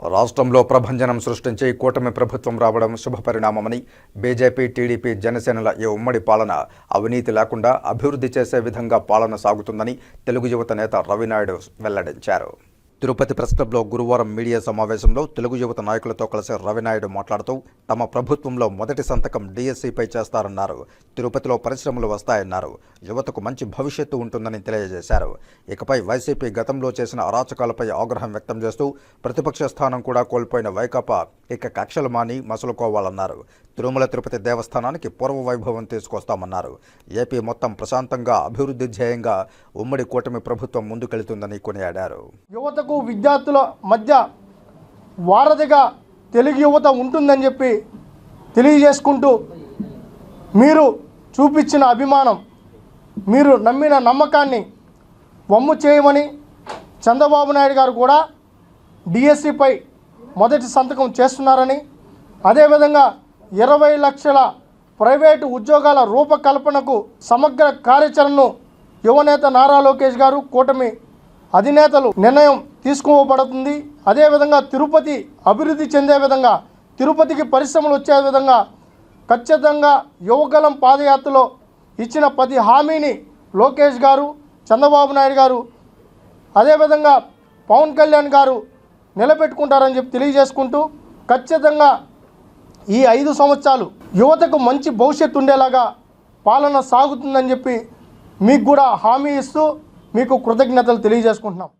రాష్ట్రంలో ప్రభంజనం సృష్టించి కూటమి ప్రభుత్వం రావడం శుభపరిణామమని బీజేపీ టీడీపీ జనసేనల ఈ ఉమ్మడి పాలన అవినీతి లేకుండా అభివృద్ధి చేసే విధంగా పాలన సాగుతుందని తెలుగు యువత నేత రవినాయుడు వెల్లడించారు. తిరుపతి ప్రెస్ క్లబ్లో గురువారం మీడియా సమావేశంలో తెలుగు యువత నాయకులతో కలిసి రవినాయుడు మాట్లాడుతూ తమ ప్రభుత్వంలో మొదటి సంతకం డీఎస్సీపై చేస్తారన్నారు. తిరుపతిలో పరిశ్రమలు వస్తాయన్నారు. యువతకు మంచి భవిష్యత్తు ఉంటుందని తెలియజేశారు. ఇకపై వైసీపీ గతంలో చేసిన అరాచకాలపై ఆగ్రహం వ్యక్తం చేస్తూ ప్రతిపక్ష స్థానం కూడా కోల్పోయిన వైకాపా ఇక కక్షలు మాని మసులుకోవాలన్నారు. తిరుమల తిరుపతి దేవస్థానానికి పూర్వ వైభవం తీసుకొస్తామన్నారు. ఏపీ మొత్తం ప్రశాంతంగా అభివృద్ధి ధ్యేయంగా ఉమ్మడి కూటమి ప్రభుత్వం ముందుకెళ్తుందని కొనియాడారు. యువతకు విద్యార్థుల మధ్య వారధిగా తెలుగు యువత ఉంటుందని చెప్పి తెలియజేసుకుంటూ మీరు చూపించిన అభిమానం మీరు నమ్మిన నమ్మకాన్ని వమ్ము చేయమని చంద్రబాబు నాయుడు గారు కూడా డిఎస్సిపై మొదటి సంతకం చేస్తున్నారని అదేవిధంగా ఇరవై లక్షల ప్రైవేటు ఉద్యోగాల రూపకల్పనకు సమగ్ర కార్యాచరణను యువనేత నారా లోకేష్ గారు కూటమి అధినేతలు నిర్ణయం తీసుకోబడుతుంది. అదేవిధంగా తిరుపతి అభివృద్ధి చెందే విధంగా తిరుపతికి పరిశ్రమలు వచ్చే విధంగా ఖచ్చితంగా యువగలం పాదయాత్రలో ఇచ్చిన ప్రతి హామీని లోకేష్ గారు చంద్రబాబు నాయుడు గారు అదేవిధంగా పవన్ కళ్యాణ్ గారు నిలబెట్టుకుంటారని చెప్పి తెలియజేసుకుంటూ ఖచ్చితంగా ఈ ఐదు సంవత్సరాలు యువతకు మంచి భవిష్యత్తు ఉండేలాగా పాలన సాగుతుందని చెప్పి మీకు కూడా హామీ ఇస్తూ మీకు కృతజ్ఞతలు తెలియజేసుకుంటున్నాం.